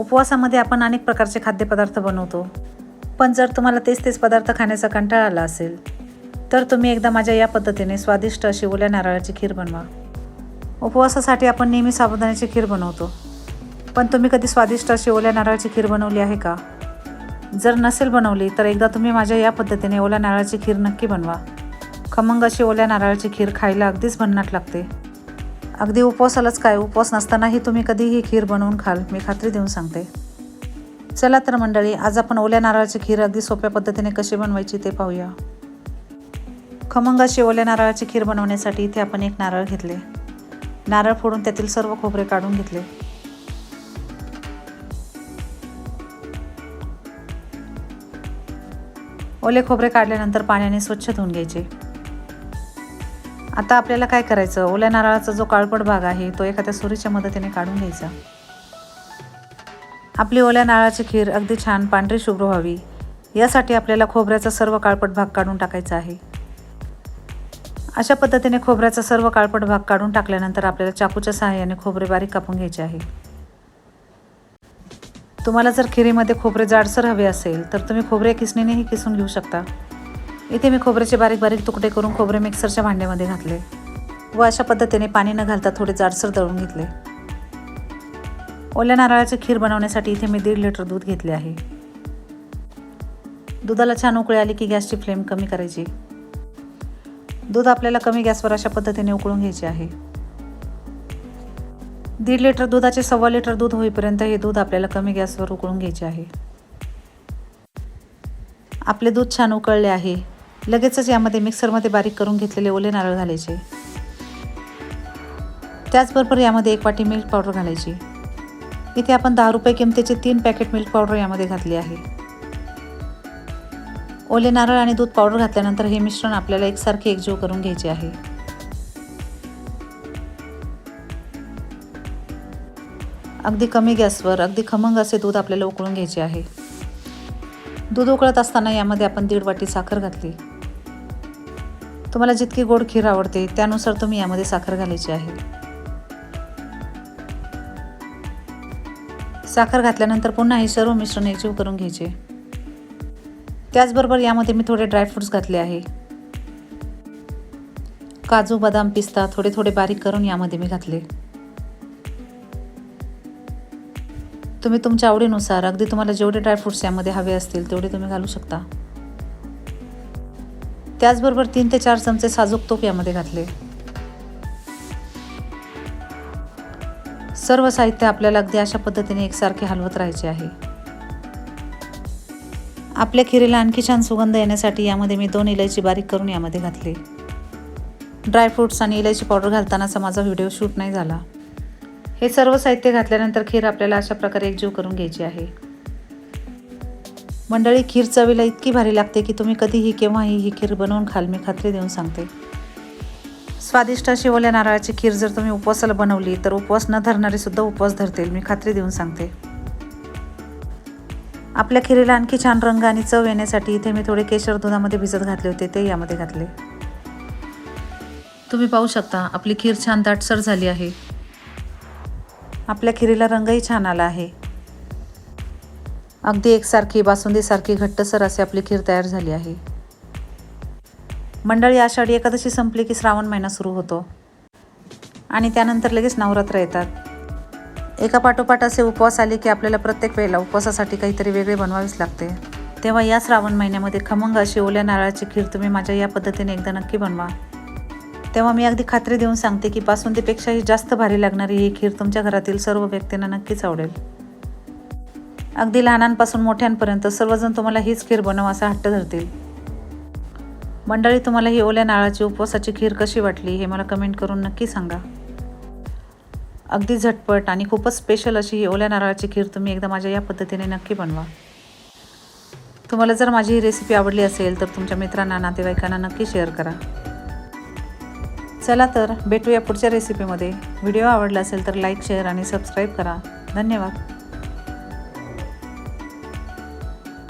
उपवासामध्ये आपण अनेक प्रकारचे खाद्यपदार्थ बनवतो. पण जर तुम्हाला तेच तेच पदार्थ खाण्याचा कंटाळा आला असेल तर तुम्ही एकदा माझ्या या पद्धतीने स्वादिष्ट अशी ओल्या नारळाची खीर बनवा. उपवासासाठी आपण नेहमी साबुदाण्याची खीर बनवतो. पण तुम्ही कधी स्वादिष्ट अशी ओल्या नारळाची खीर बनवली आहे का? जर नसेल बनवली तर एकदा तुम्ही माझ्या या पद्धतीने ओल्या नारळाची खीर नक्की बनवा. खमंग अशी ओल्या नारळाची खीर खायला अगदीच भन्नाट लागते. अगदी उपवासालाच काय उपवास नसतानाही तुम्ही कधीही खीर बनवून खाल मी खात्री देऊन सांगते. चला तर मंडळी आज आपण ओल्या नारळाची खीर अगदी सोप्या पद्धतीने कशी बनवायची ते पाहूया. खमंगाशी ओल्या नारळाची खीर बनवण्यासाठी इथे आपण एक नारळ घेतले. नारळ फोडून त्यातील सर्व खोबरे काढून घेतले. ओले खोबरे काढल्यानंतर पाण्याने स्वच्छ धुवून घ्यायचे. आता आपल्याला काय करायचं? ओल्या नारळाचा जो काळपट भाग आहे तो एखाद्या सुरीच्या मदतीने काढून घ्यायचा. आपली ओल्या नारळाची खीर अगदी छान पांढरी शुभ्र व्हावी. यासाठी आपल्याला खोबऱ्याचा सर्व काळपट भाग काढून टाकायचा आहे. अशा पद्धतीने खोबऱ्याचा सर्व काळपट भाग काढून टाकल्यानंतर आपल्याला चाकूच्या सहाय्याने खोबरे बारीक कापून घ्यायचे आहे. तुम्हाला जर खिरीमध्ये खोबरे जाडसर हवे असेल तर तुम्ही खोबरे किसणीनेही किसून घेऊ शकता. इथे मी खोबऱ्याचे बारीक बारीक तुकडे करून खोबरे मिक्सरच्या भांड्यामध्ये घातले व अशा पद्धतीने पाणी न घालता थोडे जाडसर दळून घेतले. ओल्या नारळाची खीर बनवण्यासाठी इथे मी दीड लिटर दूध घेतले आहे. दुधाला छान उकळी आली की गॅसची फ्लेम कमी करायची. दूध आपल्याला कमी गॅसवर अशा पद्धतीने उकळून घ्यायचे आहे. दीड लिटर दुधाचे सव्वा लिटर दूध होईपर्यंत हे दूध आपल्याला कमी गॅसवर उकळून घ्यायचे आहे. आपले दूध छान उकळले आहे. लगेचच यामध्ये मिक्सरमध्ये बारीक करून घेतलेले ओले नारळ घालायचे. त्याचबरोबर यामध्ये एक वाटी मिल्क पावडर घालायची. इथे आपण दहा रुपये किमतीचे तीन पॅकेट मिल्क पावडर यामध्ये घातली आहे. ओले नारळ आणि दूध पावडर घातल्यानंतर हे मिश्रण आपल्याला एकसारखे एकजीव करून घ्यायचे आहे. अगदी कमी गॅसवर अगदी खमंग असे दूध आपल्याला उकळून घ्यायचे आहे. दूध उकळत असताना यामध्ये आपण दीड वाटी साखर घातली. तुम्हाला जितकी गोड खीर आवडते त्यानुसार तुम्ही यामध्ये साखर घालायची आहे. साखर घातल्यानंतर पुन्हा हे सर्व मिश्रण एकजीव करून घ्यायचे. त्याचबरोबर यामध्ये मी थोडे ड्रायफ्रूट्स घातले आहे. काजू बदाम पिस्ता थोडे थोडे बारीक करून यामध्ये मी घातले. तुम्ही तुमच्या आवडीनुसार अगदी तुम्हाला जेवढे ड्रायफ्रूट्स यामध्ये हवे असतील तेवढे तुम्ही घालू शकता. त्याचबरोबर तीन ते चार चमचे साजूक तूप यामध्ये घातले. सर्व साहित्य आपल्याला अगदी अशा पद्धतीने एकसारखे हलवत राहायचे आहे. आपल्या खिरीला आणखी छान सुगंध येण्यासाठी यामध्ये मी दोन इलायची बारीक करून यामध्ये घातली. ड्रायफ्रुट्स आणि इलायची पावडर घालतानाचा माझा व्हिडिओ शूट नाही झाला. हे सर्व साहित्य घातल्यानंतर खीर आपल्याला अशा प्रकारे एकजीव करून घ्यायची आहे. मंडळी खीर चवीला इतकी भारी लागते की तुम्ही कधीही केव्हाही ही खीर बनवून खाल मी खात्री देऊन सांगते. स्वादिष्ट अशी ओल्या नारळाची खीर जर तुम्ही उपवासाला बनवली तर उपवास न धरणारे सुद्धा उपवास धरतील मी खात्री देऊन सांगते. आपल्या खिरीला आणखी छान रंग आणि चव येण्यासाठी इथे मी थोडे केशर दुधामध्ये भिजत घातले होते ते यामध्ये घातले. तुम्ही पाहू शकता आपली खीर छान दाटसर झाली आहे. आपल्या खिरीला रंगही छान आला आहे. अगदी एकसारखी बासुंदीसारखी घट्टसर असे आपली खीर तयार झाली आहे. मंडळी आषाढी एकादशी संपली की श्रावण महिना सुरू होतो. आणि त्यानंतर लगेच नवरात्र येतात. एका पाठोपाठ असे उपवास आले की आपल्याला प्रत्येक वेळेला उपवासासाठी काहीतरी वेगळे बनवावेच लागते. तेव्हा या श्रावण महिन्यामध्ये खमंग अशी ओल्या नारळाची खीर तुम्ही माझ्या या पद्धतीने एकदा नक्की बनवा. तेव्हा मी अगदी खात्री देऊन सांगते की बासुंदीपेक्षाही जास्त भारी लागणारी ही खीर तुमच्या घरातील सर्व व्यक्तींना नक्कीच आवडेल. अगदी लहानांपासून मोठ्यांपर्यंत सर्वजण तुम्हाला हीच खीर बनव असा हट्ट धरतील. मंडळी तुम्हाला ही ओल्या नारळाची उपवासाची खीर कशी वाटली हे मला कमेंट करून नक्की सांगा. अगदी झटपट आणि खूपच स्पेशल अशी ही ओल्या नारळाची खीर तुम्ही एकदा माझ्या या पद्धतीने नक्की बनवा. तुम्हाला जर माझी ही रेसिपी आवडली असेल तर तुमच्या मित्रांना नातेवाईकांना नक्की शेअर करा. चला तर भेटूया पुढच्या रेसिपीमध्ये व्हिडिओ आवडला असेल तर लाईक शेअर आणि सबस्क्राईब करा. धन्यवाद.